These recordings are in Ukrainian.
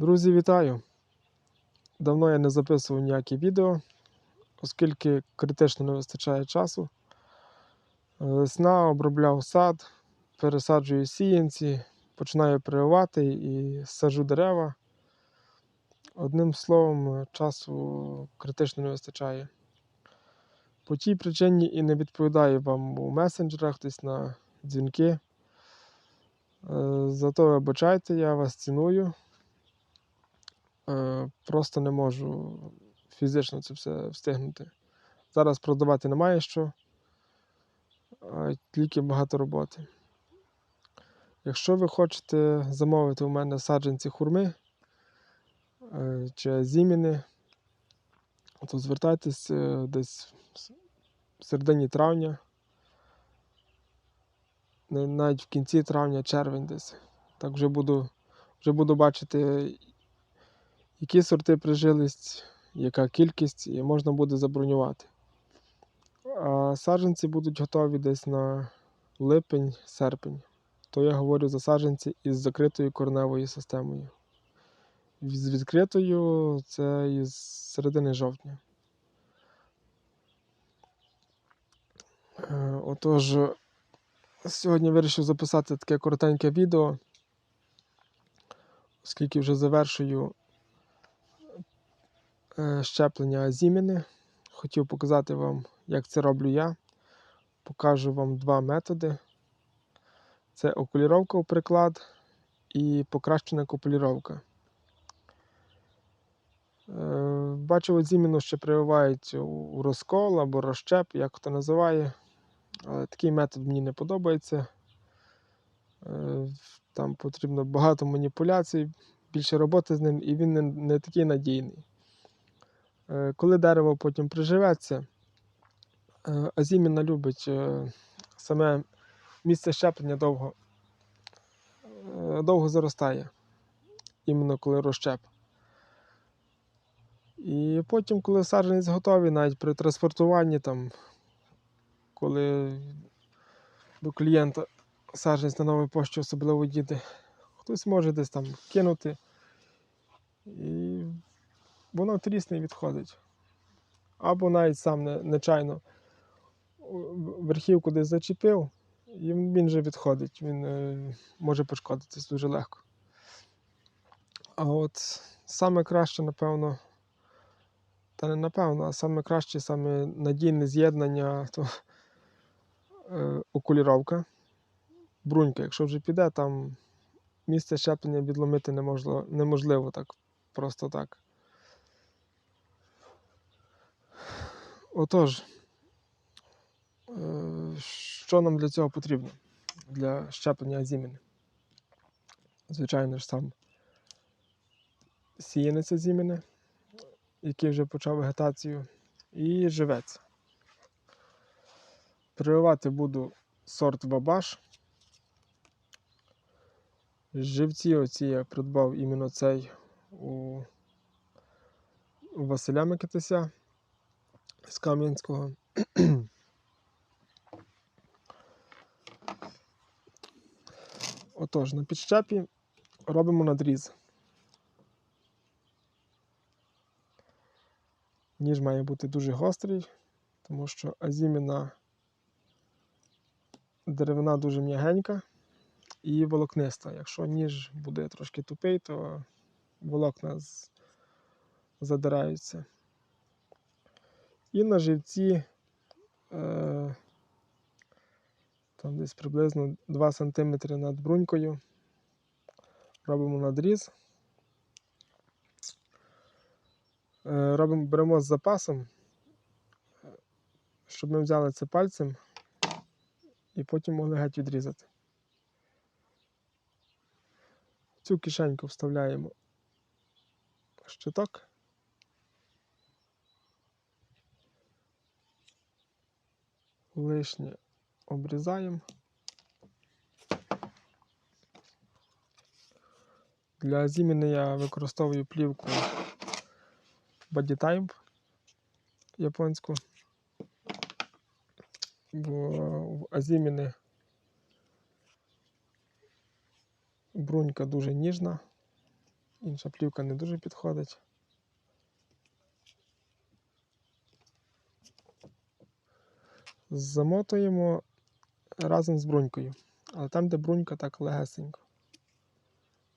Друзі, вітаю! Давно я не записував ніякі відео, оскільки критично не вистачає часу. Весна обробляв сад, пересаджую сіянці, починаю прививати і саджу дерева. Одним словом, часу критично не вистачає. По тій причині і не відповідаю вам у месенджерах, десь на дзвінки. Е, Зато вибачайте, я вас ціную. Е, Просто не можу фізично це все встигнути. Зараз продавати немає що, тільки багато роботи. Якщо ви хочете замовити у мене саджанці хурми е, чи зіміни, то звертайтесь е, десь в середині травня, навіть в кінці травня, червень десь. Так вже буду, вже буду бачити, які сорти прижились, яка кількість, і можна буде забронювати. А саджанці будуть готові десь на липень-серпень. То я говорю за саджанці із закритою кореневою системою. З відкритою це із середини жовтня. Е, Отож, сьогодні вирішив записати таке коротеньке відео, оскільки вже завершую щеплення азіміни. Хотів показати вам, як це роблю я. Покажу вам два методи: це окуліровка у приклад і покращена копуліровка. Е, Бачив, азіміну ще прививають у- розкол або розщеп, як хто називає. Але такий метод мені не подобається. Е, Там потрібно багато маніпуляцій, більше роботи з ним, і він не такий надійний. Е, Коли дерево потім приживеться, е, азіміна любить е, саме місце щеплення довго, довго заростає, іменно коли розщеп. І потім, коли саджанець готовий, навіть при транспортуванні, там, коли до клієнта саджанець на новій пошті особливо їде, хтось може десь там кинути, і воно трісне і відходить. Або навіть сам не, нечайно верхівку десь зачепив, і він вже відходить, він е, може пошкодитись дуже легко. А от саме краще, напевно, та не напевно, а саме краще, саме надійне з'єднання то е, окуліровка. Брунька, якщо вже піде, там місце щеплення відломити неможливо, неможливо так, просто так. Отож, е, що нам для цього потрібно? Для щеплення азіміни? Звичайно ж, сам сіянець азіміни, який вже почав вегетацію, і живець. Прививати буду сорт Бабаш. Живці оці я придбав іменно цей у Василя Микитися з Кам'янського. Отож, на підщепі робимо надріз. Ніж має бути дуже гострий, тому що азіміна деревина дуже м'ягенька і волокниста. Якщо ніж буде трошки тупий, то волокна задираються. І на живці е, там десь приблизно 2 см над брунькою робимо надріз. Е, робимо, беремо з запасом, щоб ми взяли це пальцем і потім могли геть відрізати. Цю кишеньку вставляємо щиток. Лишнє обрізаємо. Для зіміни я використовую плівку Bodytype японську. Бо в азіміни брунька дуже ніжна, Інша плівка не дуже підходить. Замотуємо разом з брунькою. Але там, де брунька, так легесенько.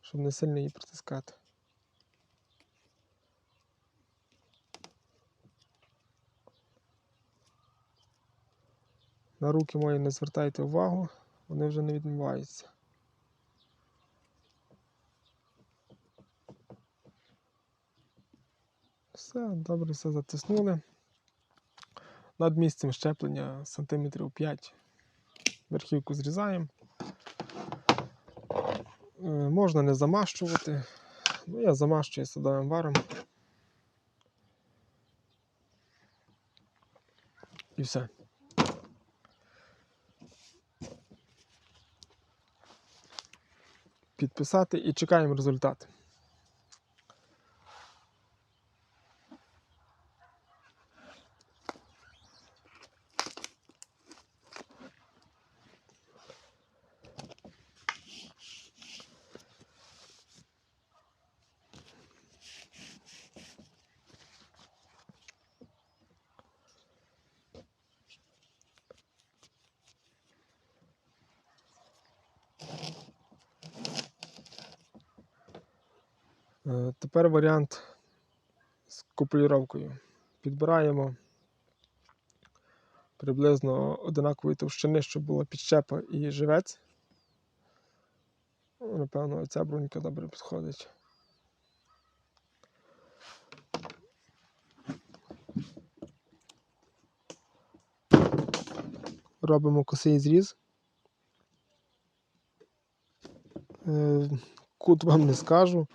Щоб не сильно її притискати. На руки мої не звертайте увагу, вони вже не відмиваються. Все, добре, все затиснули. Над місцем щеплення сантиметрів 5. Верхівку зрізаємо. Е, Можна не замащувати. Ну, я замащую садовим варом. І все. Підписати і чекаємо результат. Тепер варіант з купулюровкою. Підбираємо приблизно одинакової товщини, щоб була підщепа і живець. Напевно, ця брунька добре підходить. Робимо косий зріз. Е, Кут вам не скажу.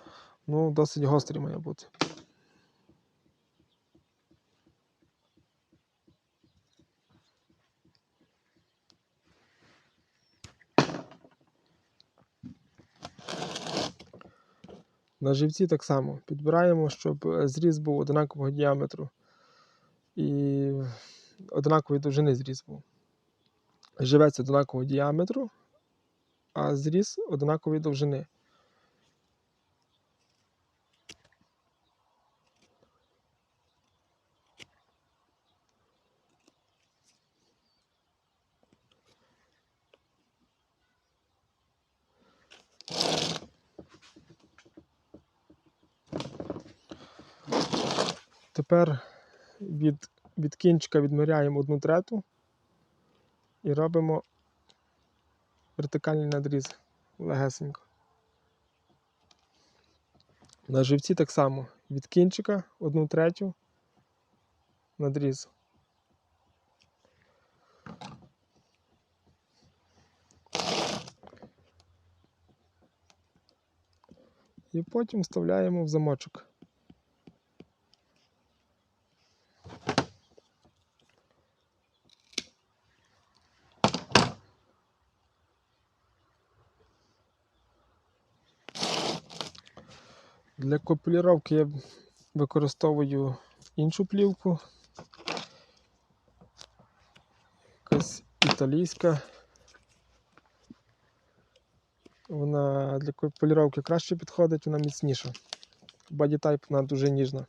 Ну, досить гострий має бути. На живці так само підбираємо, щоб е, зріз був однакового діаметру і однакової довжини зріз був. Живець однакового діаметру, а зріз однакової довжини. Тепер від, від кінчика відміряємо одну трету і робимо вертикальний надріз легесенько. На живці так само від кінчика одну третю надріз. І потім вставляємо в замочок. Для копулюровки я використовую іншу плівку. Якась італійська. Вона для поліровки краще підходить, вона міцніша. Бадітайп вона дуже ніжна.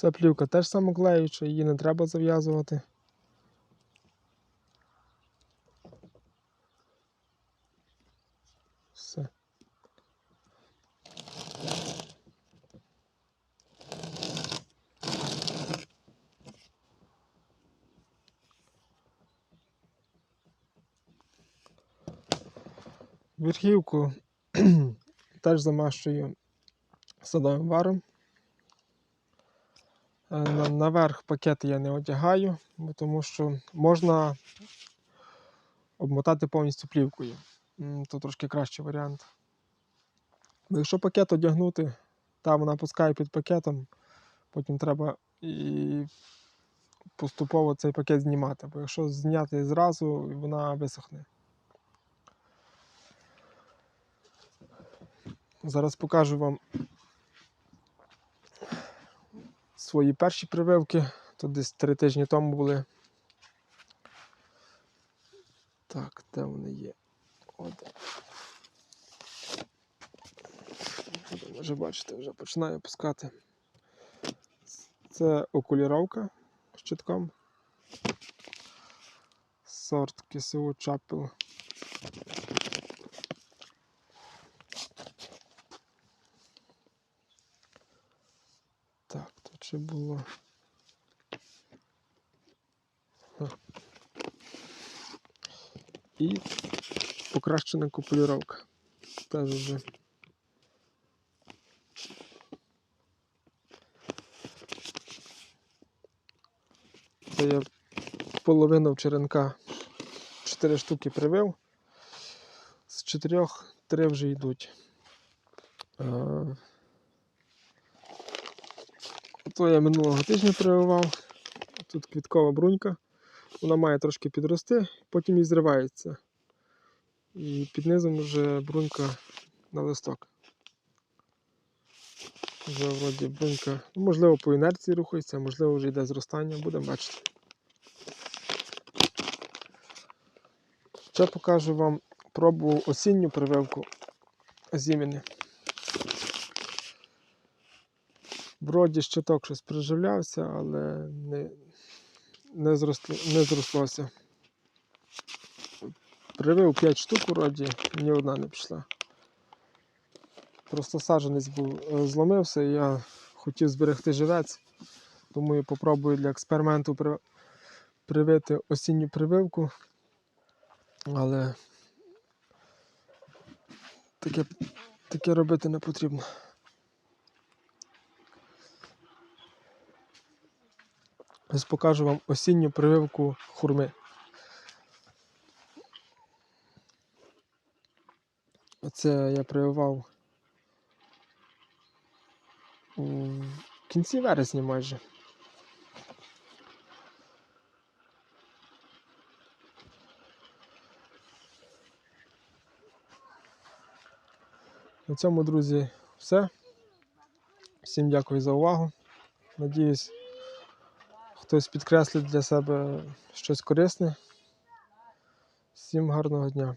Ця плівка теж самоклеюча, її не треба зав'язувати. Все. Верхівку теж замащую садовим варом. Е, на- Наверх пакети я не одягаю, тому що можна обмотати повністю плівкою. то трошки кращий варіант. Якщо пакет одягнути, там вона пускає під пакетом, потім треба і поступово цей пакет знімати. Бо якщо зняти зразу, вона висохне. Зараз покажу вам свої перші прививки. Тут десь три тижні тому були. Так, де вони є? От. Вже бачите, вже починаю пускати. Це окуліровка щитком. Сорт КСУ Чапел. Так, тут ще було. І покращена купулюровка. Теж вже. Це я половину черенка 4 штуки привив. З чотирьох три вже йдуть. Е, Ото я минулого тижня прививав. Тут квіткова брунька. Вона має трошки підрости, потім і зривається. І під низом вже брунька на листок. Вже вроді брунька, ну, можливо, по інерції рухається, можливо, вже йде зростання, будемо бачити. Ще покажу вам пробував осінню прививку зімені. Вроді щиток щось приживлявся, але не, не, зросло, не зрослося. Привив 5 штук вроді, ні одна не пішла. Просто саджанець був е, зломився, і я хотів зберегти живець, тому я попробую для експерименту привити осінню прививку. Але таке, таке робити не потрібно. Ось покажу вам осінню прививку хурми. Оце я прививав у кінці вересня майже. На цьому, друзі, все. Всім дякую за увагу. Надіюсь, хтось підкреслить для себе щось корисне. Всім гарного дня.